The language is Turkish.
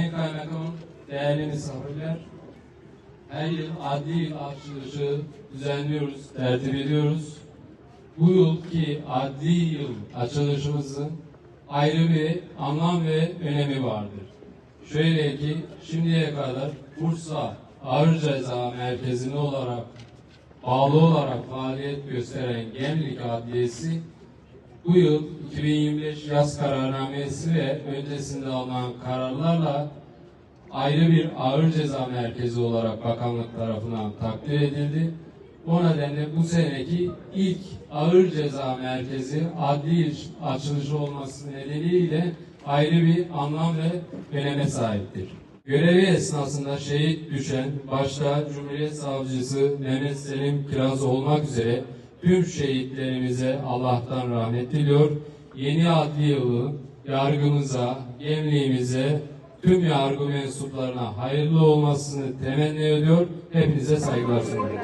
Sayın Kaymakam, değerli misafirler, her yıl adli yıl açılışı düzenliyoruz, tertip ediyoruz. Bu yılki adli yıl açılışımızın ayrı bir anlam ve önemi vardır. Şöyle ki şimdiye kadar Bursa Ağır Ceza Merkezi'ne olarak bağlı olarak faaliyet gösteren Gemlik Adliyesi bu yıl 2025 yaz kararnamesi ve öncesinde alınan kararlarla ayrı bir ağır ceza merkezi olarak bakanlık tarafından takdir edildi. O nedenle bu seneki ilk ağır ceza merkezi adli açılışı olması nedeniyle ayrı bir anlam ve öneme sahiptir. Görevi esnasında şehit düşen başta Cumhuriyet Savcısı Mehmet Selim Kiraz olmak üzere tüm şehitlerimize Allah'tan rahmet diliyor. Yeni adli yılı yargımıza, gemliğimize, tüm yargı mensuplarına hayırlı olmasını temenni ediyor. Hepinize saygılar sunuyorum.